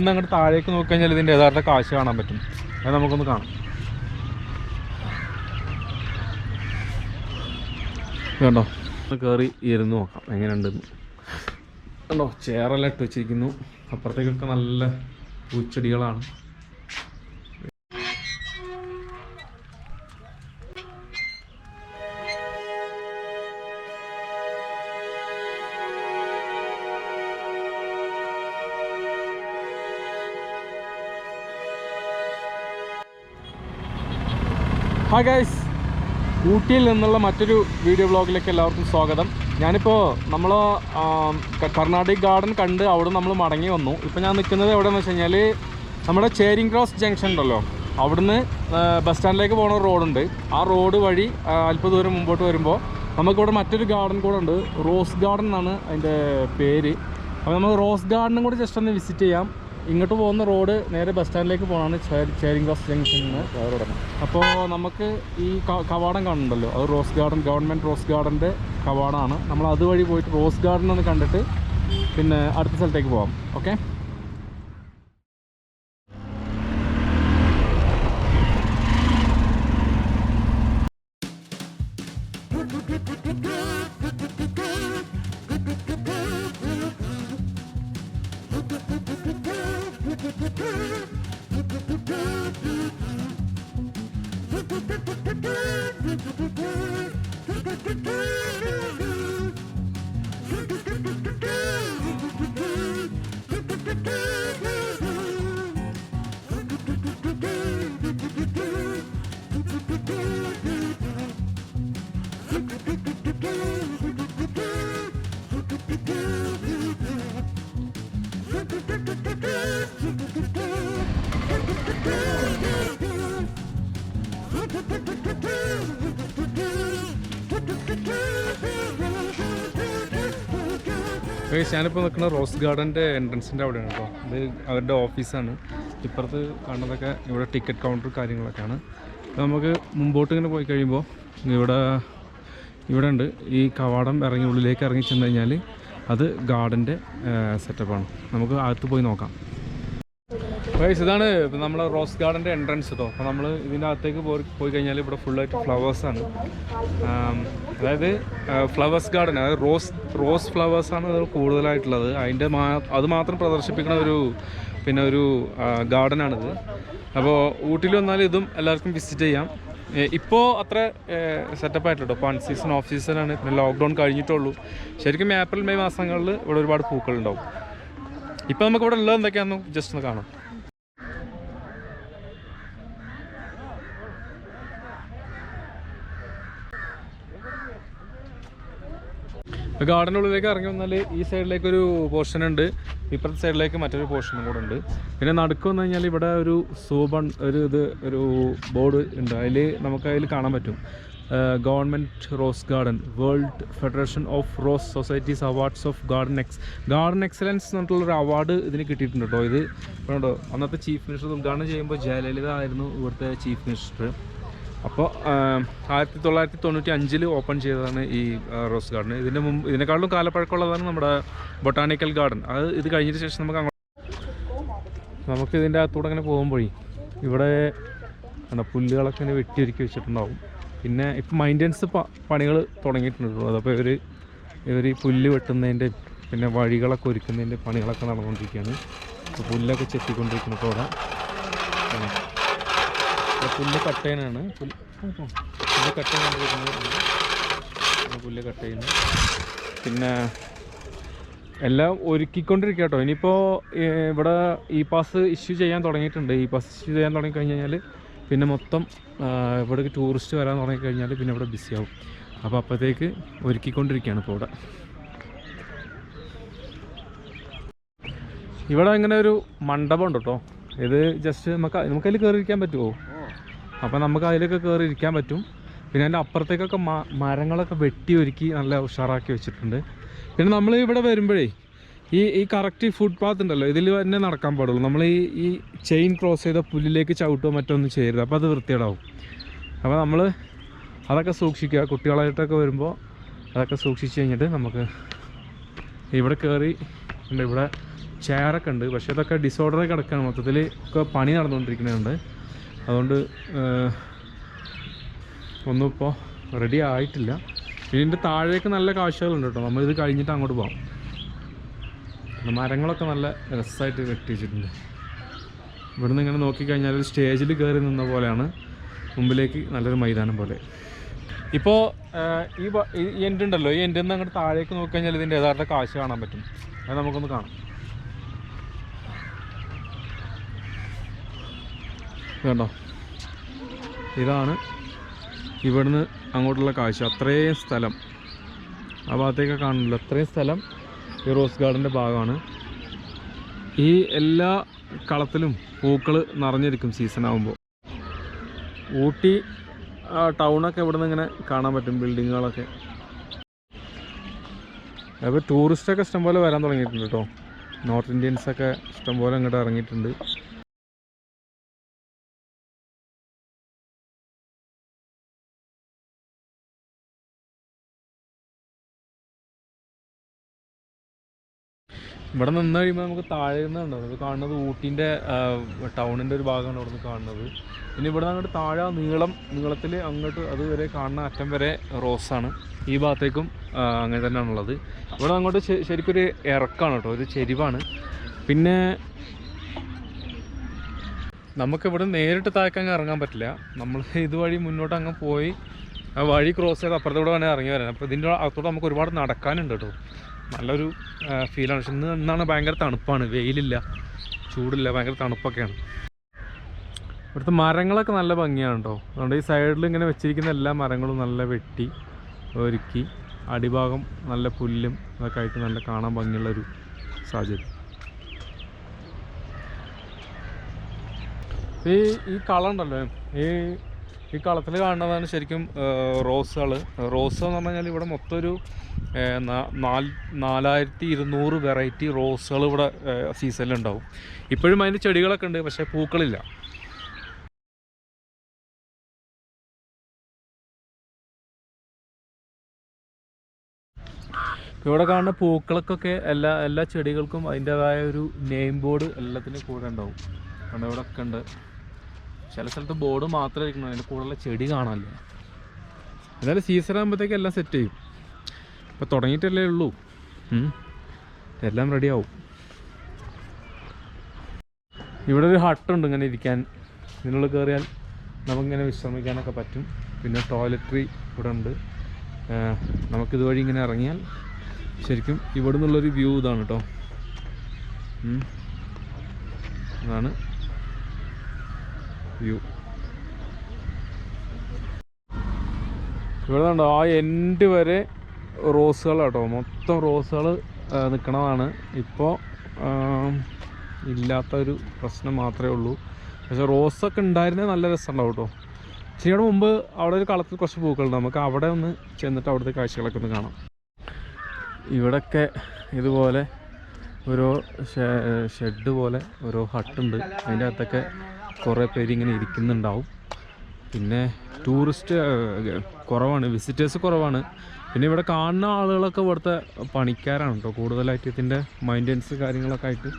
ഇന്ന് അങ്ങോട്ട് താഴേക്ക് നോക്കി കഴിഞ്ഞാൽ ഇതിന്റെ യഥാർത്ഥ കാശ് കാണാൻ പറ്റും. അത് നമുക്കൊന്ന് കാണാം. കണ്ടോ ഒന്ന് കയറി ഇരുന്ന് നോക്കാം. എങ്ങനെയുണ്ടെന്ന് കണ്ടോ ചെയറെല്ലാം ഇട്ട് വെച്ചിരിക്കുന്നു. അപ്പുറത്തേക്കൊക്കെ നല്ല പൂച്ചെടികളാണ്. ഹായ് ഗൈസ് ഊട്ടിയിൽ നിന്നുള്ള മറ്റൊരു വീഡിയോ ബ്ലോഗിലേക്ക് എല്ലാവർക്കും സ്വാഗതം. ഞാനിപ്പോൾ നമ്മൾ കർണാടിക് ഗാർഡൻ കണ്ട് അവിടെ നമ്മൾ മടങ്ങി വന്നു. ഇപ്പോൾ ഞാൻ നിൽക്കുന്നത് എവിടെയെന്ന് വെച്ച് കഴിഞ്ഞാൽ നമ്മുടെ ചേരിങ് ക്രോസ് ജംഗ്ഷൻ ഉണ്ടല്ലോ. അവിടുന്ന് ബസ് സ്റ്റാൻഡിലേക്ക് പോകുന്ന റോഡുണ്ട് ആ റോഡ് വഴി അല്പദൂരം അല്പ ദൂരം മുമ്പോട്ട് വരുമ്പോൾ നമുക്കിവിടെ മറ്റൊരു ഗാർഡൻ കൂടെ ഉണ്ട്. റോസ് ഗാർഡൻ എന്നാണ് അതിന്റെ പേര്. അപ്പോൾ നമുക്ക് റോസ് ഗാർഡനും കൂടി ജസ്റ്റ് ഒന്ന് വിസിറ്റ് ചെയ്യാം. ഇങ്ങോട്ട് പോകുന്ന റോഡ് നേരെ ബസ് സ്റ്റാൻഡിലേക്ക് പോകണമാണ് ചേരിങ് ക്രോസ് ജംഗ്ഷനിൽ നിന്ന്. അപ്പോൾ നമുക്ക് ഈ കവാടം കാണുന്നുണ്ടല്ലോ. അത് റോസ് ഗാർഡൻ ഗവൺമെന്റ് റോസ് ഗാർഡന്റെ കവാടമാണ്. നമ്മൾ അതുവഴി പോയിട്ട് റോസ് ഗാർഡൻ ഒന്ന് കണ്ടിട്ട് പിന്നെ അടുത്ത സ്ഥലത്തേക്ക് പോകാം ഓക്കെ? ഞാനിപ്പോൾ നിൽക്കുന്ന റോസ് ഗാർഡന്റെ എൻട്രൻസിന്റെ അവിടെയാണ് കേട്ടോ ഇത് അവരുടെ ഓഫീസാണ്. ഇപ്പുറത്ത് കാണുന്നതൊക്കെ ഇവിടെ ടിക്കറ്റ് കൗണ്ടർ കാര്യങ്ങളൊക്കെയാണ്. നമുക്ക് മുമ്പോട്ട് ഇങ്ങനെ പോയി കഴിയുമ്പോൾ ഇവിടെ ഇവിടെ ഉണ്ട്. ഈ കവാടം ഇറങ്ങി ഉള്ളിലേക്ക് ഇറങ്ങി ചെന്ന് കഴിഞ്ഞാൽ അത് ഗാർഡന്റെ സെറ്റപ്പാണ് നമുക്ക് അകത്ത് പോയി നോക്കാം. ഗൈസ് ഇതാണ് നമ്മളെ റോസ് ഗാർഡന്റെ എൻട്രൻസ് കേട്ടോ അപ്പോൾ നമ്മൾ ഇതിന്റെ അകത്തേക്ക് പോയി പോയി കഴിഞ്ഞാൽ ഇവിടെ ഫുള്ളായിട്ട് ഫ്ലവേഴ്സാണ് അതായത് ഫ്ലവേഴ്സ് ഗാർഡൻ അതായത് റോസ് റോസ് ഫ്ലവേഴ്സാണ് അത് കൂടുതലായിട്ടുള്ളത്. അതിന്റെ മാ അത് മാത്രം പ്രദർശിപ്പിക്കുന്ന ഒരു പിന്നെ ഒരു ഗാർഡനാണിത് അപ്പോൾ ഊട്ടിയിൽ വന്നാൽ ഇതും എല്ലാവർക്കും വിസിറ്റ് ചെയ്യാം. ഇപ്പോൾ അത്ര സെറ്റപ്പ് ആയിട്ടുണ്ട് ഇപ്പോൾ അൺ സീസൺ ഓഫ് സീസണാണ് പിന്നെ ലോക്ക്ഡൗൺ കഴിഞ്ഞിട്ടുള്ളൂ. ശരിക്കും ഏപ്രിൽ മെയ് മാസങ്ങളിൽ ഇവിടെ ഒരുപാട് പൂക്കളുണ്ടാവും. ഇപ്പോൾ നമുക്ക് ഇവിടെ ഉള്ളത് എന്തൊക്കെയാണെന്ന് ജസ്റ്റ് ഒന്ന് കാണാം. ഗാർഡന്റെ ഉള്ളിലേക്ക് ഇറങ്ങി വന്നാൽ ഈ സൈഡിലേക്ക് ഒരു പോർഷൻ ഉണ്ട്. ഇപ്പുറത്തെ സൈഡിലേക്ക് മറ്റൊരു പോർഷനും കൂടെ ഉണ്ട്. പിന്നെ നടുക്ക് വന്നു കഴിഞ്ഞാൽ ഇവിടെ ഒരു സൂബൺ ഒരു ഇത് ഒരു ബോർഡ് ഉണ്ട്. അതിൽ നമുക്ക് അതിൽ കാണാൻ പറ്റും. Government rose garden world federation of rose societies awards of garden ex garden excellence എന്ന് പറഞ്ഞിട്ടുള്ളൊരു അവാർഡ് ഇതിന് കിട്ടിയിട്ടുണ്ട് കേട്ടോ ഇത്. കേട്ടോ അന്നത്തെ ചീഫ് മിനിസ്റ്റർ ഉദ്ഘാടനം ചെയ്യുമ്പോൾ ജയലളിത ആയിരുന്നു ഇവിടുത്തെ ചീഫ് മിനിസ്റ്റർ. അപ്പോൾ ആയിരത്തി തൊള്ളായിരത്തി തൊണ്ണൂറ്റി അഞ്ചിൽ ഓപ്പൺ ചെയ്തതാണ് ഈ റോസ് ഗാർഡൻ. ഇതിന്റെ മുമ്പ് ഇതിനേക്കാളും കാലപ്പഴക്കമുള്ളതാണ് നമ്മുടെ ബൊട്ടാണിക്കൽ ഗാർഡൻ. അത് ഇത് കഴിഞ്ഞിട്ട് ശേഷം നമുക്ക് അങ്ങോട്ട് നമുക്ക് ഇതിന്റെ അകത്തൂടെ അങ്ങനെ പോകുമ്പോഴേ ഇവിടെ എന്താ പുല്ലുകളൊക്കെ ഇങ്ങനെ വെട്ടിയൊരുക്കി വെച്ചിട്ടുണ്ടാവും. പിന്നെ ഇപ്പം മൈന്റനൻസ് പണികൾ തുടങ്ങിയിട്ടുണ്ട്. അതപ്പോൾ ഇവർ ഇവർ ഈ പുല്ല് വെട്ടുന്നതിന്റെ പിന്നെ വഴികളൊക്കെ ഒരുക്കുന്നതിന്റെ പണികളൊക്കെ നടന്നുകൊണ്ടിരിക്കുകയാണ്. അപ്പോൾ പുല്ലൊക്കെ ചെത്തിക്കൊണ്ടിരിക്കുന്നപ്പോൾ അവിടെ. പുല്ല് കട്ട് പുല്ല് പുല്ല് കട്ട് ചെയ്യാൻ പുല്ല് കട്ട് ചെയ്യുന്നു. പിന്നെ എല്ലാം ഒരുക്കിക്കൊണ്ടിരിക്കുക കേട്ടോ ഇനിയിപ്പോൾ ഇവിടെ ഇ പാസ് ഇഷ്യൂ ചെയ്യാൻ തുടങ്ങിയിട്ടുണ്ട്. ഇ പാസ് ഇഷ്യൂ ചെയ്യാൻ തുടങ്ങി കഴിഞ്ഞ് കഴിഞ്ഞാൽ പിന്നെ മൊത്തം ഇവിടേക്ക് ടൂറിസ്റ്റ് വരാൻ തുടങ്ങിക്കഴിഞ്ഞാൽ പിന്നെ ഇവിടെ ആവും. അപ്പോൾ അപ്പോഴത്തേക്ക് ഒരുക്കിക്കൊണ്ടിരിക്കുകയാണ് ഇപ്പോൾ ഇവിടെ. ഇവിടെ ഇങ്ങനെ ഒരു മണ്ഡപം ഉണ്ട് കേട്ടോ ഇത് ജസ്റ്റ് നമുക്ക് നമുക്കതിൽ കയറിയിരിക്കാൻ പറ്റുമോ അപ്പോൾ നമുക്ക് അതിലൊക്കെ കയറി ഇരിക്കാൻ പറ്റും. പിന്നെ അതിന്റെ അപ്പുറത്തേക്കൊക്കെ മരങ്ങളൊക്കെ വെട്ടി ഒരുക്കി നല്ല ഉഷാറാക്കി വെച്ചിട്ടുണ്ട്. പിന്നെ നമ്മൾ ഇവിടെ വരുമ്പോഴേ ഈ ഈ കറക്റ്റ് ഫുഡ് പാത്ത് ഉണ്ടല്ലോ ഇതിൽ തന്നെ നടക്കാൻ പാടുള്ളൂ. നമ്മൾ ഈ ഈ ചെയിൻ ക്രോസ് ചെയ്ത പുല്ലിലേക്ക് ചവിട്ടോ മറ്റോ ഒന്നും ചെയ്യരുത്. അപ്പോൾ അത് വൃത്തികേടാവും. അപ്പോൾ നമ്മൾ അതൊക്കെ സൂക്ഷിക്കുക. കുട്ടികളായിട്ടൊക്കെ വരുമ്പോൾ അതൊക്കെ സൂക്ഷിച്ച് കഴിഞ്ഞിട്ട് നമുക്ക് ഇവിടെ കയറി ഇവിടെ ചെയറൊക്കെ ഉണ്ട്. പക്ഷേ അതൊക്കെ ഡിസോർഡർ കിടക്കുകയാണ് മൊത്തത്തിൽ ഒക്കെ പണി നടന്നുകൊണ്ടിരിക്കുന്നുണ്ട്. അതുകൊണ്ട് ഒന്നും ഇപ്പോൾ റെഡി ആയിട്ടില്ല. ഇതിന്റെ താഴേക്ക് നല്ല കാഴ്ചകളുണ്ട് കേട്ടോ. നമ്മളിത് കഴിഞ്ഞിട്ട് അങ്ങോട്ട് പോകാം മരങ്ങളൊക്കെ നല്ല രസമായിട്ട് കെട്ടിച്ചിട്ടുണ്ട് ഇവിടുന്ന് ഇങ്ങനെ നോക്കിക്കഴിഞ്ഞാൽ ഒരു സ്റ്റേജിൽ കയറി നിന്ന പോലെയാണ്. മുമ്പിലേക്ക് നല്ലൊരു മൈതാനം പോലെ. ഇപ്പോൾ ഈ എന്റെ ഉണ്ടല്ലോ. ഈ എന്റെ നിന്ന് അങ്ങോട്ട് താഴേക്ക് നോക്കിക്കഴിഞ്ഞാൽ ഇതിന്റെ യഥാർത്ഥ കാഴ്ച കാണാൻ പറ്റും. അത് നമുക്കൊന്ന് കാണാം. കണ്ടോ? ഇതാണ് ഇവിടുന്ന് അങ്ങോട്ടുള്ള കാഴ്ച. അത്രയും സ്ഥലം. ആ ഭാഗത്തേക്ക് കാണുന്നില്ല. അത്രയും സ്ഥലം ഈ റോസ് ഗാർഡന്റെ ഭാഗമാണ്. ഈ എല്ലാ കളത്തിലും പൂക്കൾ നിറഞ്ഞിരിക്കും സീസൺ ആകുമ്പോൾ ഊട്ടി ടൗണൊക്കെ ഇവിടുന്ന് ഇങ്ങനെ കാണാൻ പറ്റും ബിൽഡിങ്ങുകളൊക്കെ. അപ്പോൾ ടൂറിസ്റ്റൊക്കെ ഇഷ്ടംപോലെ വരാൻ തുടങ്ങിയിട്ടുണ്ട് കേട്ടോ. നോർത്ത് ഇന്ത്യൻസൊക്കെ ഇഷ്ടംപോലെ അങ്ങോട്ട് ഇറങ്ങിയിട്ടുണ്ട്. ഇവിടെ നിന്ന് കഴിയുമ്പോൾ നമുക്ക് താഴെ നിന്ന് കണ്ടോ? ഇത് കാണുന്നത് ഊട്ടിന്റെ ടൗണിന്റെ ഒരു ഭാഗമാണ് ഇവിടെ നിന്ന് കാണുന്നത്. പിന്നെ ഇവിടെ അങ്ങോട്ട് താഴെ നീളം നീളത്തിൽ അങ്ങോട്ട് അതുവരെ കാണുന്ന അറ്റം വരെ റോസാണ് ഈ ഭാഗത്തേക്കും അങ്ങനെ തന്നെയാണുള്ളത് ഇവിടെ അങ്ങോട്ട് ശരിക്കും ഒരു ഇറക്കാണ് കേട്ടോ ഒരു ചെരിവാണ്. പിന്നെ നമുക്കിവിടെ നേരിട്ട് താഴേക്ക് അങ്ങ് ഇറങ്ങാൻ പറ്റില്ല. നമ്മൾ ഇതുവഴി മുന്നോട്ട് അങ്ങ് പോയി വഴി ക്രോസ് ചെയ്ത് അപ്പുറത്തൂടെ വേണേൽ ഇറങ്ങി വരാൻ അപ്പോൾ ഇതിന്റെ അകത്തോടെ നമുക്ക് ഒരുപാട് നടക്കാനുണ്ട് കേട്ടോ. നല്ലൊരു ഫീലാണ് പക്ഷെ ഇന്ന് ഇന്നാണ് ഭയങ്കര തണുപ്പാണ്. വെയിലില്ല ചൂടില്ല ഭയങ്കര തണുപ്പൊക്കെയാണ്. ഇവിടുത്തെ മരങ്ങളൊക്കെ നല്ല ഭംഗിയാണ് കേട്ടോ അതുകൊണ്ട് ഈ സൈഡിൽ ഇങ്ങനെ വെച്ചിരിക്കുന്ന എല്ലാ മരങ്ങളും നല്ല വെട്ടി ഒരുക്കി അടിഭാഗം നല്ല പുല്ലും അതൊക്കെ ആയിട്ട് നല്ല കാണാൻ ഭംഗിയുള്ളൊരു സാഹചര്യം. ഈ ഈ കള ഉണ്ടല്ലോ. ഈ ഈ കളത്തിൽ കാണുന്നതാണ് ശരിക്കും റോസുകൾ റോസ് എന്ന് പറഞ്ഞു കഴിഞ്ഞാൽ ഇവിടെ മൊത്തം ഒരു നാല് നാലായിരത്തി ഇരുന്നൂറ് വെറൈറ്റി റോസുകൾ ഇവിടെ സീസണിൽ ഉണ്ടാവും ഇപ്പോഴും അതിന്റെ ചെടികളൊക്കെ ഉണ്ട് പക്ഷേ പൂക്കളില്ല. ഇവിടെ കാണുന്ന പൂക്കൾക്കൊക്കെ എല്ലാ എല്ലാ ചെടികൾക്കും അതിന്റെതായ ഒരു നെയിം ബോർഡ് എല്ലാത്തിനും കൂടെ ഉണ്ടാവും. കാരണം ഇവിടെ ഒക്കെ ഉണ്ട്. ചില സ്ഥലത്ത് ബോർഡ് മാത്രമേ ഇരിക്കണം അതിന്റെ കൂടെയുള്ള ചെടി കാണാനില്ല. എന്നാലും സീസൺ ആകുമ്പോഴത്തേക്ക് എല്ലാം സെറ്റ് ചെയ്യും. ഇപ്പോൾ തുടങ്ങിയിട്ടല്ലേ ഉള്ളൂ. എല്ലാം റെഡി ആവും. ഇവിടെ ഒരു ഹട്ടുണ്ട് ഇങ്ങനെ ഇരിക്കാൻ. ഇതിനുള്ളിൽ കയറിയാൽ നമുക്കിങ്ങനെ വിശ്രമിക്കാനൊക്കെ പറ്റും. പിന്നെ ടോയ്ലറ്ററി ഇവിടെ ഉണ്ട്. നമുക്കിതുവഴി ഇങ്ങനെ ഇറങ്ങിയാൽ ശരിക്കും ഇവിടെ നിന്നുള്ളൊരു വ്യൂ ഇതാണ് കേട്ടോ ഇതാണ് വ്യൂ. ഇവിടെ ഉണ്ടോ ആ എൻഡ് വരെ റോസുകൾ കേട്ടോ മൊത്തം റോസുകൾ നിൽക്കണതാണ് ഇപ്പോൾ ഇല്ലാത്തൊരു പ്രശ്നം മാത്രമേ ഉള്ളൂ. പക്ഷെ റോസൊക്കെ ഉണ്ടായിരുന്നേ നല്ല രസമുണ്ടാവും കേട്ടോ. ശരിയുടെ മുമ്പ് അവിടെ ഒരു കളത്തിൽ കുറച്ച് പൂക്കളുണ്ട്. നമുക്ക് അവിടെ ഒന്ന് ചെന്നിട്ട് അവിടുത്തെ കാഴ്ചകളൊക്കെ ഒന്ന് കാണാം. ഇവിടൊക്കെ ഇതുപോലെ ഓരോ ഷെഡ് പോലെ ഓരോ ഹട്ടുണ്ട്. അതിന്റെ അകത്തൊക്കെ കുറേ പേര് ഇങ്ങനെ ഇരിക്കുന്നുണ്ടാവും. പിന്നെ ടൂറിസ്റ്റ് കുറവാണ്. വിസിറ്റേഴ്സ് കുറവാണ്. പിന്നെ ഇവിടെ കാണുന്ന ആളുകളൊക്കെ ഇവിടുത്തെ പണിക്കാരാണ് കേട്ടോ. കൂടുതലായിട്ട് ഇതിന്റെ മൈന്റനൻസ് കാര്യങ്ങളൊക്കെ ആയിട്ട്.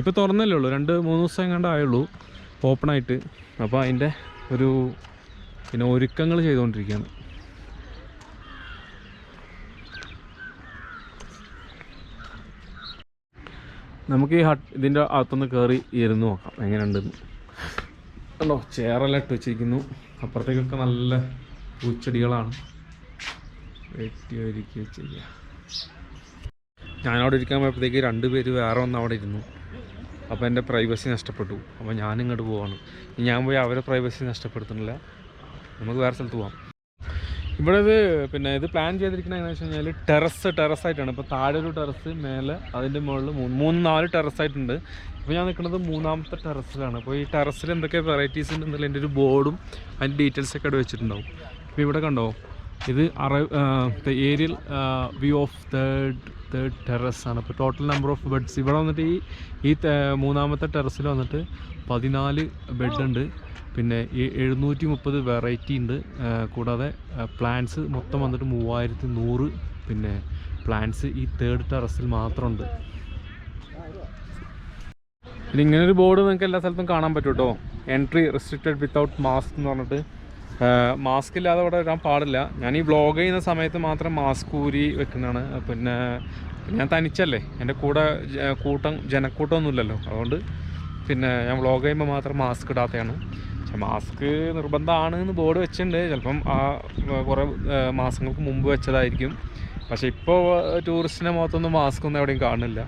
ഇപ്പോൾ തുറന്നല്ലേ ഉള്ളൂ. രണ്ട് മൂന്ന് ദിവസം എങ്ങാണ്ട് ആയുള്ളൂ ഓപ്പണായിട്ട് അപ്പോൾ അതിന്റെ ഒരു പിന്നെ ഒരുക്കങ്ങൾ ചെയ്തുകൊണ്ടിരിക്കുകയാണ്. നമുക്ക് ഈ ഹട്ട് ഇതിന്റെ അകത്തുനിന്ന് കയറി ഇരുന്ന് നോക്കാം. എങ്ങനെയുണ്ടെന്ന്. കണ്ടോ? ചെയറെല്ലാം ഇട്ട് വെച്ചിരിക്കുന്നു. അപ്പുറത്തേക്കൊക്കെ നല്ല പൂച്ചെടികളാണ്. വെട്ടി ചെയ്യുക ഞാനവിടെ ഇരിക്കാൻ പോയപ്പോഴത്തേക്ക് രണ്ട് പേര് വേറെ ഒന്ന് അവിടെ ഇരുന്നു. അപ്പോൾ എന്റെ പ്രൈവസി നഷ്ടപ്പെട്ടു. അപ്പോൾ ഞാനിങ്ങോട്ട് പോവാണ്. ഞാൻ പോയി അവരെ പ്രൈവസി നഷ്ടപ്പെടുത്തുന്നില്ല. നമുക്ക് വേറെ സ്ഥലത്ത് പോവാം. ഇവിടെ ഇത് പിന്നെ ഇത് പ്ലാൻ ചെയ്തിരിക്കുന്നത് എങ്ങനെയാണെന്ന് വെച്ച് കഴിഞ്ഞാൽ ടെറസ് ടെറസ് ആയിട്ടാണ്. ഇപ്പോൾ താഴെ ഒരു ടെറസ് മേലെ അതിന്റെ മുകളിൽ മൂന്ന് നാല് ടെറസ് ആയിട്ടുണ്ട്. ഇപ്പോൾ ഞാൻ നിൽക്കുന്നത് മൂന്നാമത്തെ ടെറസിലാണ് അപ്പോൾ ഈ ടെറസിൽ എന്തൊക്കെ വെറൈറ്റീസ് ഉണ്ടെന്നുള്ള എന്റെ ഒരു ബോർഡും അതിന്റെ ഡീറ്റെയിൽസ് ഒക്കെ അവിടെ വെച്ചിട്ടുണ്ടാവും. ഇപ്പോൾ ഇവിടെ കണ്ടോ? ഇത് അറ aerial view of third third terrace ആണ്. ഇപ്പോൾ ടോട്ടൽ നമ്പർ ഓഫ് ബെഡ്സ് ഇവിടെ വന്നിട്ട് ഈ ഈ മൂന്നാമത്തെ ടെറസിൽ വന്നിട്ട് പതിനാല് ബെഡ് ഉണ്ട്. പിന്നെ എഴുന്നൂറ്റി മുപ്പത് വെറൈറ്റി ഉണ്ട്. കൂടാതെ പ്ലാന്റ്സ് മൊത്തം വന്നിട്ട് മൂവായിരത്തി നൂറ് പിന്നെ പ്ലാന്റ്സ് ഈ തേർഡ് ടെറസിൽ മാത്രമുണ്ട്. പിന്നെ ഇങ്ങനെ ഒരു ബോർഡ് നിങ്ങൾക്ക് എല്ലാ സ്ഥലത്തും കാണാൻ പറ്റും കേട്ടോ എൻട്രി റെസ്ട്രിക്റ്റഡ് വിത്തൗട്ട് മാസ്ക് എന്ന് പറഞ്ഞിട്ട്. മാസ്ക് ഇല്ലാതെ അവിടെ വരാൻ പാടില്ല. ഞാൻ ഈ വ്ളോഗ് ചെയ്യുന്ന സമയത്ത് മാത്രം മാസ്ക് ഊരി വെക്കുന്നതാണ്. പിന്നെ ഞാൻ തനിച്ചല്ലേ. എന്റെ കൂടെ കൂട്ടം ജനക്കൂട്ടമൊന്നുമില്ലല്ലോ അതുകൊണ്ട് പിന്നെ ഞാൻ വ്ളോഗ് ചെയ്യുമ്പോൾ മാത്രം മാസ്ക് ഇടാത്തതാണ്. പക്ഷെ മാസ്ക് നിർബന്ധമാണ് എന്ന് ബോർഡ് വെച്ചിട്ടുണ്ട്. ചിലപ്പം ആ കുറേ മാസങ്ങൾക്ക് മുമ്പ് വെച്ചതായിരിക്കും. പക്ഷെ ഇപ്പോൾ ടൂറിസ്റ്റിന്റെ മുഖത്തൊന്നും മാസ്ക് ഒന്നും എവിടെയും കാണുന്നില്ല.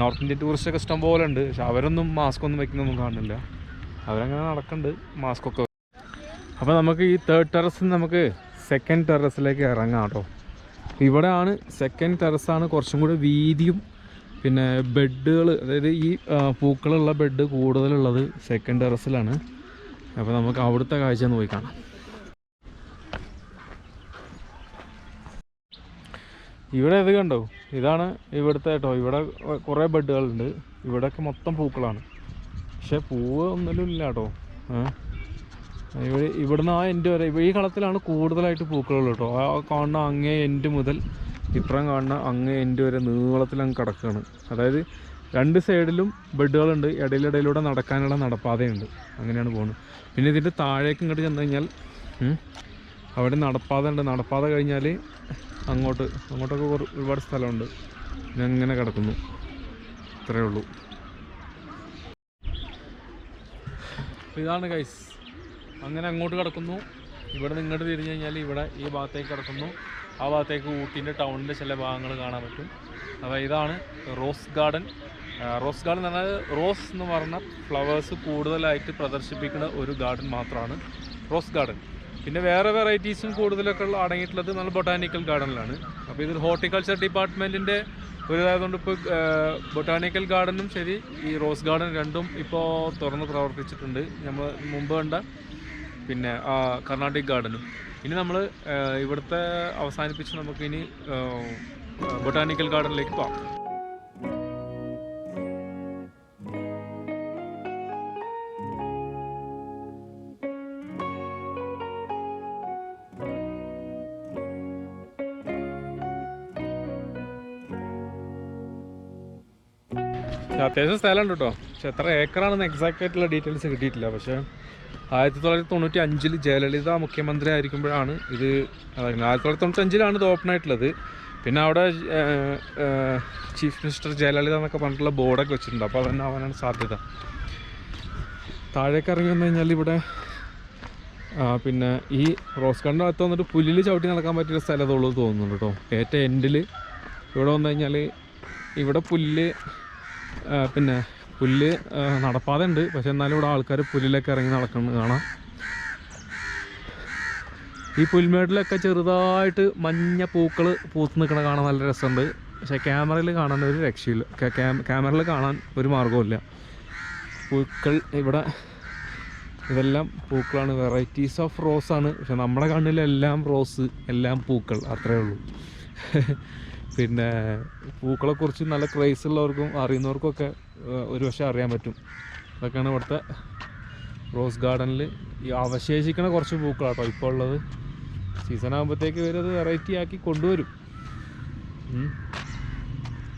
നോർത്ത് ഇന്ത്യൻ ടൂറിസ്റ്റ് ഒക്കെ ഇഷ്ടം പോലെ ഉണ്ട്. പക്ഷെ അവരൊന്നും മാസ്ക് ഒന്നും വെക്കുന്നൊന്നും കാണുന്നില്ല. അവരങ്ങനെ നടക്കുന്നുണ്ട് മാസ്ക് ഒക്കെ അപ്പോൾ നമുക്ക് ഈ തേർഡ് ടെറസിൽ നമുക്ക് സെക്കൻഡ് ടെറസിലേക്ക് ഇറങ്ങാം കേട്ടോ. ഇവിടെയാണ് സെക്കൻഡ് ടെറസാണ് കുറച്ചും കൂടി വീതിയും പിന്നെ ബെഡുകൾ അതായത് ഈ പൂക്കളുള്ള ബെഡ് കൂടുതലുള്ളത് സെക്കൻഡ് ടെറസിലാണ് അപ്പോൾ നമുക്ക് അവിടുത്തെ കാഴ്ച ഒന്ന് പോയി കാണാം. ഇവിടെ ഇത് കണ്ടോ? ഇതാണ് ഇവിടുത്തെ കേട്ടോ. ഇവിടെ കുറേ ബെഡുകളുണ്ട്. ഇവിടെയൊക്കെ മൊത്തം പൂക്കളാണ്. പക്ഷെ പൂവ് ഒന്നിലും ഇല്ല കേട്ടോ. ഇവിടെ ഇവിടുന്ന് ആ എൻഡ് വരെ ഈ കളത്തിലാണ് കൂടുതലായിട്ട് പൂക്കളുള്ളത് കേട്ടോ. ആ കാണുന്ന അങ്ങേ എൻഡ് മുതൽ ഇപ്പുറം കാണുന്ന അങ്ങേ എൻഡ് വരെ നീളത്തിൽ അങ്ങ് കിടക്കുകയാണ് അതായത് രണ്ട് സൈഡിലും ബെഡുകളുണ്ട്. ഇടയിലിടയിലൂടെ നടക്കാനുള്ള നടപ്പാതയുണ്ട്. അങ്ങനെയാണ് പോകുന്നത് പിന്നെ ഇതിന്റെ താഴേക്ക് ഇങ്ങോട്ട് ചെന്ന് കഴിഞ്ഞാൽ അവിടെ നടപ്പാത ഉണ്ട് നടപ്പാത കഴിഞ്ഞാൽ അങ്ങോട്ട് അങ്ങോട്ടൊക്കെ ഒരുപാട് സ്ഥലമുണ്ട്. പിന്നെ അങ്ങനെ കിടക്കുന്നു. ഇത്രയേ ഉള്ളൂ. ഇതാണ് ഗൈസ് അങ്ങനെ അങ്ങോട്ട് കിടക്കുന്നു. ഇവിടെ നിന്ന് ഇങ്ങോട്ട് തിരിഞ്ഞു കഴിഞ്ഞാൽ ഇവിടെ ഈ ഭാഗത്തേക്ക് കിടക്കുന്നു. ആ ഭാഗത്തേക്ക് ഊട്ടീന്റെ ടൗണിന്റെ ചില ഭാഗങ്ങൾ കാണാൻ പറ്റും. അപ്പോൾ ഇതാണ് റോസ് ഗാർഡൻ. റോസ് ഗാർഡൻ എന്ന് പറഞ്ഞാൽ റോസ് എന്ന് പറഞ്ഞ ഫ്ലവേഴ്സ് കൂടുതലായിട്ട് പ്രദർശിപ്പിക്കുന്ന ഒരു ഗാർഡൻ മാത്രമാണ് റോസ് ഗാർഡൻ. പിന്നെ വേറെ വെറൈറ്റീസും കൂടുതലൊക്കെ അടങ്ങിയിട്ടുള്ളത് നല്ല ബൊട്ടാനിക്കൽ ഗാർഡനിലാണ്. അപ്പോൾ ഇത് ഹോർട്ടിക്കൾച്ചർ ഡിപ്പാർട്ട്മെന്റിന്റെ ഒരു ഇതായതുകൊണ്ട് ഇപ്പോൾ ബൊട്ടാനിക്കൽ ഗാർഡനും ശരി ഈ റോസ് ഗാർഡൻ രണ്ടും ഇപ്പോൾ തുറന്ന് പ്രവർത്തിച്ചിട്ടുണ്ട്. നമ്മൾ മുമ്പ് കണ്ട പിന്നെ ആ കർണാട്ടിക് ഗാർഡനും. ഇനി നമ്മൾ ഇവിടുത്തെ അവസാനിപ്പിച്ച് നമുക്കിനി ബൊട്ടാനിക്കൽ ഗാർഡനിലേക്ക് പോകാം. അത്യാവശ്യം സ്ഥലമുണ്ട് കേട്ടോ പക്ഷെ എത്ര ഏക്കറാണെന്ന് എക്സാക്റ്റ് ആയിട്ടുള്ള ഡീറ്റെയിൽസ് കിട്ടിയിട്ടില്ല. പക്ഷേ ആയിരത്തി തൊള്ളായിരത്തി തൊണ്ണൂറ്റി അഞ്ചിൽ ജയലളിത മുഖ്യമന്ത്രി ആയിരിക്കുമ്പോഴാണ് ഇത് ആയിരത്തി തൊള്ളായിരത്തി തൊണ്ണൂറ്റി അഞ്ചിലാണ് ഇത് ഓപ്പൺ ആയിട്ടുള്ളത്. പിന്നെ അവിടെ ചീഫ് മിനിസ്റ്റർ ജയലളിത എന്നൊക്കെ പറഞ്ഞിട്ടുള്ള ബോർഡൊക്കെ വെച്ചിട്ടുണ്ട്. അപ്പോൾ അതന്നെ ആവാനാണ് സാധ്യത. താഴേക്ക് ഇറങ്ങി വന്നു കഴിഞ്ഞാൽ ഇവിടെ പിന്നെ ഈ റോസ് ഗാർഡന്റെ അകത്ത് വന്നിട്ട് പുല്ലിൽ ചവിട്ടി നടക്കാൻ പറ്റിയ സ്ഥലത്തുള്ളൂ തോന്നുന്നുണ്ട് കേട്ടോ ഏറ്റവും എൻഡിൽ ഇവിടെ വന്നു കഴിഞ്ഞാൽ ഇവിടെ പുല്ല് പിന്നെ പുല്ല് നടപ്പാതെ ഉണ്ട് പക്ഷെ എന്നാലും ഇവിടെ ആൾക്കാർ പുല്ലിലൊക്കെ ഇറങ്ങി നടക്കുന്നത് കാണാം. ഈ പുൽമേട്ടിലൊക്കെ ചെറുതായിട്ട് മഞ്ഞ പൂക്കൾ പൂത്ത് നിൽക്കണ കാണാൻ നല്ല രസമുണ്ട്. പക്ഷേ ക്യാമറയിൽ കാണാൻ ഒരു രക്ഷയില്ല. ക്യാമറയിൽ കാണാൻ ഒരു മാർഗവുമില്ല പൂക്കൾ ഇവിടെ ഇതെല്ലാം പൂക്കളാണ്. വെറൈറ്റീസ് ഓഫ് റോസാണ് പക്ഷെ നമ്മുടെ കണ്ണിലെല്ലാം റോസ് എല്ലാം പൂക്കൾ. അത്രയേ ഉള്ളൂ. പിന്നെ പൂക്കളെക്കുറിച്ച് നല്ല ക്രൈസ് ഉള്ളവർക്കും അറിയുന്നവർക്കൊക്കെ ഒരു പക്ഷേ അറിയാൻ പറ്റും. അതൊക്കെയാണ് ഇവിടുത്തെ റോസ് ഗാർഡനിൽ ഈ അവശേഷിക്കുന്ന കുറച്ച് പൂക്കളാട്ടോ ഇപ്പോൾ ഉള്ളത്. സീസൺ ആകുമ്പോഴത്തേക്ക് ഇവരത് വെറൈറ്റി ആക്കി കൊണ്ടുവരും.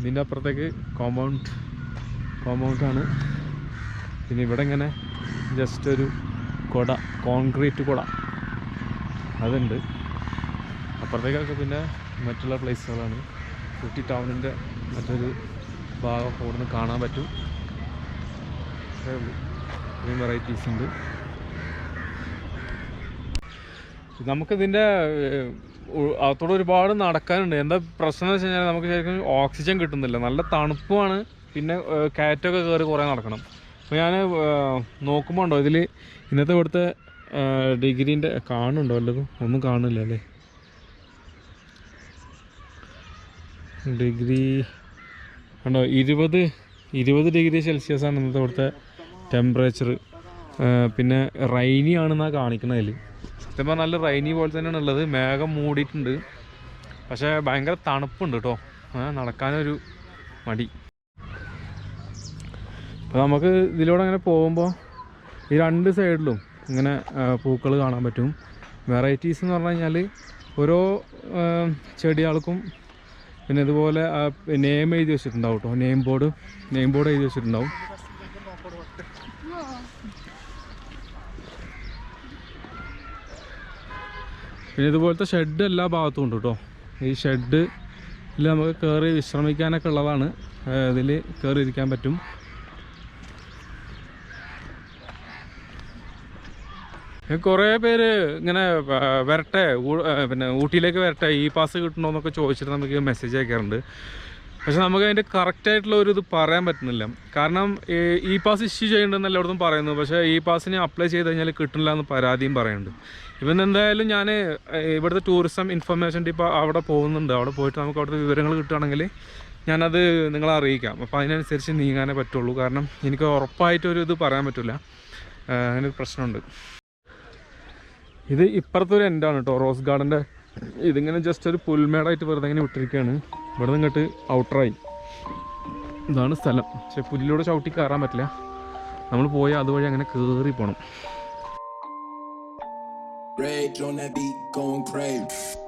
ഇതിന്റെ അപ്പുറത്തേക്ക് കോമ്പൗണ്ട് കോമ്പൗണ്ടാണ് പിന്നെ ഇവിടെ ഇങ്ങനെ ജസ്റ്റ് ഒരു കുട കോൺക്രീറ്റ് കുട അതുണ്ട്. അപ്പുറത്തേക്കൊക്കെ പിന്നെ മറ്റുള്ള പ്ലേസുകളാണ് ഊട്ടി ടൗണിന്റെ മറ്റൊരു ഭാഗം കൂടുതൽ കാണാൻ പറ്റും. ഇത്രയും വെറൈറ്റീസ് ഉണ്ട്. നമുക്കിതിന്റെ അകത്തോടെ ഒരുപാട് നടക്കാനുണ്ട്. എന്താ പ്രശ്നം എന്ന് വെച്ച് കഴിഞ്ഞാൽ നമുക്ക് ശരിക്കും ഓക്സിജൻ കിട്ടുന്നില്ല. നല്ല തണുപ്പുമാണ്. പിന്നെ കയറ്റമൊക്കെ കയറി കുറേ നടക്കണം. അപ്പോൾ ഞാൻ നോക്കുമ്പോൾ ഉണ്ടോ? ഇതിൽ ഇന്നത്തെ ഇവിടുത്തെ ഡിഗ്രീന്റെ കാണുന്നുണ്ടോ വല്ലതും? ഒന്നും കാണില്ല അല്ലേ? ഡിഗ്രി ആണോ ഇരുപത് ഇരുപത് ഡിഗ്രി സെൽഷ്യസ് ആണ് ഇന്നത്തെ ഇവിടുത്തെ ടെമ്പറേച്ചർ പിന്നെ റൈനി ആണെന്നാണ് കാണിക്കുന്നതിൽ സത്യം പറഞ്ഞാൽ നല്ല റൈനി പോലെ തന്നെയാണ് ഉള്ളത്. മേഘം മൂടിയിട്ടുണ്ട്. പക്ഷേ ഭയങ്കര തണുപ്പുണ്ട് കേട്ടോ നടക്കാനൊരു മടി. അപ്പോൾ നമുക്ക് ഇതിലൂടെ അങ്ങനെ പോകുമ്പോൾ ഈ രണ്ട് സൈഡിലും ഇങ്ങനെ പൂക്കൾ കാണാൻ പറ്റും. വെറൈറ്റീസ് എന്ന് പറഞ്ഞു കഴിഞ്ഞാൽ ഓരോ ചെടികൾക്കും പിന്നെ ഇതുപോലെ നെയിം എഴുതി വെച്ചിട്ടുണ്ടാവും കേട്ടോ നെയിം ബോർഡ് നെയിം ബോർഡ് എഴുതി വെച്ചിട്ടുണ്ടാവും. പിന്നെ ഇതുപോലത്തെ ഷെഡ് എല്ലാ ഭാഗത്തും ഉണ്ട് കേട്ടോ ഈ ഷെഡ് നമുക്ക് കയറി വിശ്രമിക്കാനൊക്കെ ഉള്ളതാണ്. ഇതിൽ കയറി ഇരിക്കാൻ പറ്റും. കുറേ പേര് ഇങ്ങനെ വരട്ടെ പിന്നെ ഊട്ടിയിലേക്ക് വരട്ടെ ഈ പാസ് കിട്ടണമെന്നൊക്കെ ചോദിച്ചിട്ട് നമുക്ക് മെസ്സേജ് അയക്കാറുണ്ട്. പക്ഷെ നമുക്ക് അതിന്റെ കറക്റ്റായിട്ടുള്ള ഒരു ഇത് പറയാൻ പറ്റുന്നില്ല. കാരണം ഈ പാസ് ഇഷ്യൂ ചെയ്യേണ്ടതെന്ന് എല്ലായിടത്തും പറയുന്നു. പക്ഷേ ഇ പാസിന് അപ്ലൈ ചെയ്ത് കഴിഞ്ഞാൽ കിട്ടില്ല എന്ന് പരാതിയും പറയുന്നുണ്ട്. ഇവൻ എന്തായാലും ഞാൻ ഇവിടുത്തെ ടൂറിസം ഇൻഫർമേഷൻ ഇപ്പോൾ അവിടെ പോകുന്നുണ്ട്. അവിടെ പോയിട്ട് നമുക്ക് അവിടുത്തെ വിവരങ്ങൾ കിട്ടുകയാണെങ്കിൽ ഞാനത് നിങ്ങളെ അറിയിക്കാം. അപ്പോൾ അതിനനുസരിച്ച് നീങ്ങാനേ പറ്റുള്ളൂ. കാരണം എനിക്ക് ഉറപ്പായിട്ടൊരു ഇത് പറയാൻ പറ്റില്ല. അങ്ങനെ ഒരു പ്രശ്നമുണ്ട്. ഇത് ഇപ്പുറത്തൊരു എൻഡാണ് കേട്ടോ റോസ് ഗാർഡന്റെ ഇതിങ്ങനെ ജസ്റ്റ് ഒരു പുൽമേടായിട്ട് വെറുതെ ഇങ്ങനെ വിട്ടിരിക്കുകയാണ് ഇവിടെ നിന്ന് ഇങ്ങോട്ട് ഔട്ടറായി ഇതാണ് സ്ഥലം. പക്ഷെ പുല്ലിലൂടെ ചവിട്ടി കയറാൻ പറ്റില്ല. നമ്മൾ പോയി അതുവഴി അങ്ങനെ കയറി പോകണം Rage on that beat, going crazy.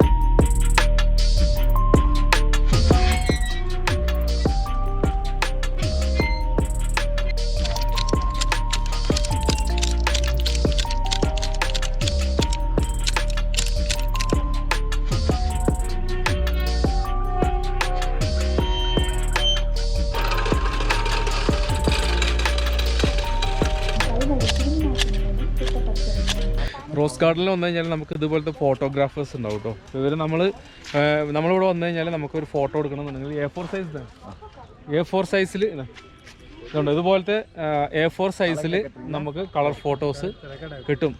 Rose ഗാർഡനിൽ വന്നു കഴിഞ്ഞാൽ നമുക്ക് ഇതുപോലത്തെ ഫോട്ടോഗ്രാഫേഴ്സ് ഉണ്ടാവും കേട്ടോ ഇവർ നമ്മൾ നമ്മളിവിടെ വന്നു കഴിഞ്ഞാൽ നമുക്കൊരു photo എടുക്കണമെന്നുണ്ടെങ്കിൽ A four size A four സൈസിൽ ഇതുണ്ട്. ഇതുപോലത്തെ എ ഫോർ സൈസിൽ നമുക്ക് കളർ ഫോട്ടോസ് കിട്ടും.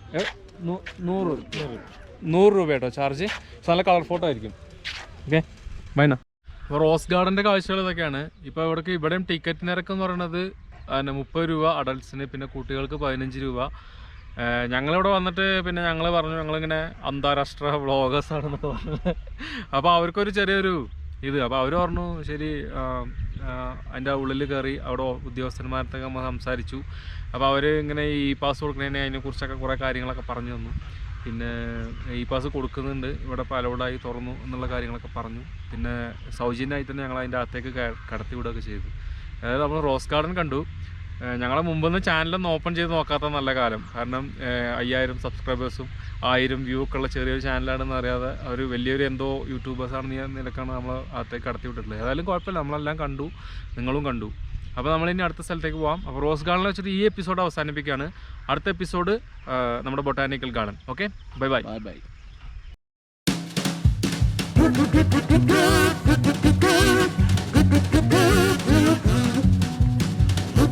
നൂറ് നൂറ് രൂപ കേട്ടോ ചാർജ് നല്ല കളർ ഫോട്ടോ ആയിരിക്കും. ഓക്കെ വൈന അപ്പോൾ റോസ് ഗാർഡന്റെ കാഴ്ചകൾ ഇതൊക്കെയാണ്. ഇപ്പോൾ ഇവിടേക്ക് ഇവിടെയും ടിക്കറ്റ് നിരക്ക് എന്ന് പറയുന്നത് മുപ്പത് രൂപ അഡൾട്ട്സിന് പിന്നെ കുട്ടികൾക്ക് പതിനഞ്ച് രൂപ. ഞങ്ങളിവിടെ വന്നിട്ട് പിന്നെ ഞങ്ങൾ പറഞ്ഞു ഞങ്ങളിങ്ങനെ അന്താരാഷ്ട്ര വ്ളോഗേഴ്സ് ആണെന്നൊക്കെ പറഞ്ഞു. അപ്പോൾ അവർക്കൊരു ചെറിയൊരു ഇത്. അപ്പോൾ അവർ പറഞ്ഞു ശരി അതിന്റെ ഉള്ളിൽ കയറി അവിടെ ഉദ്യോഗസ്ഥന്മാരത്തൊക്കെ നമ്മൾ സംസാരിച്ചു. അപ്പോൾ അവർ ഇങ്ങനെ ഈ പാസ് കൊടുക്കുന്നതിനെ അതിനെക്കുറിച്ചൊക്കെ കുറേ കാര്യങ്ങളൊക്കെ പറഞ്ഞു തന്നു. പിന്നെ ഇ പാസ് കൊടുക്കുന്നുണ്ട്. ഇവിടെ പലവിടായി തുറന്നു എന്നുള്ള കാര്യങ്ങളൊക്കെ പറഞ്ഞു. പിന്നെ സൗജന്യമായി തന്നെ ഞങ്ങൾ അതിന്റെ അകത്തേക്ക് കടത്തി വിടുകയൊക്കെ ചെയ്തു. അതായത് നമ്മൾ റോസ് ഗാർഡൻ കണ്ടു. ഞങ്ങളെ മുമ്പൊന്നും ചാനലൊന്നും ഓപ്പൺ ചെയ്ത് നോക്കാത്ത നല്ല കാലം കാരണം അയ്യായിരം സബ്സ്ക്രൈബേഴ്സും ആയിരം വ്യൂ ഒക്കെ ഉള്ള ചെറിയൊരു ചാനലാണെന്ന് അറിയാതെ അവർ വലിയൊരു എന്തോ യൂട്യൂബേഴ്സാണെന്ന് ഞാൻ നിലക്കാണ് നമ്മൾ അകത്തേക്ക് കടത്തി വിട്ടിട്ടുള്ളത് ഏതായാലും കുഴപ്പമില്ല നമ്മളെല്ലാം കണ്ടു നിങ്ങളും കണ്ടു അപ്പോൾ നമ്മൾ ഇനി അടുത്ത സ്ഥലത്തേക്ക് പോകാം അപ്പോൾ റോസ് ഗാർഡനിൽ വെച്ചിട്ട് ഈ എപ്പിസോഡ് അവസാനിപ്പിക്കുകയാണ് അടുത്ത എപ്പിസോഡ് നമ്മുടെ botanical garden okay bye bye bye bye Good, good, good, good, good, good, good, good, good.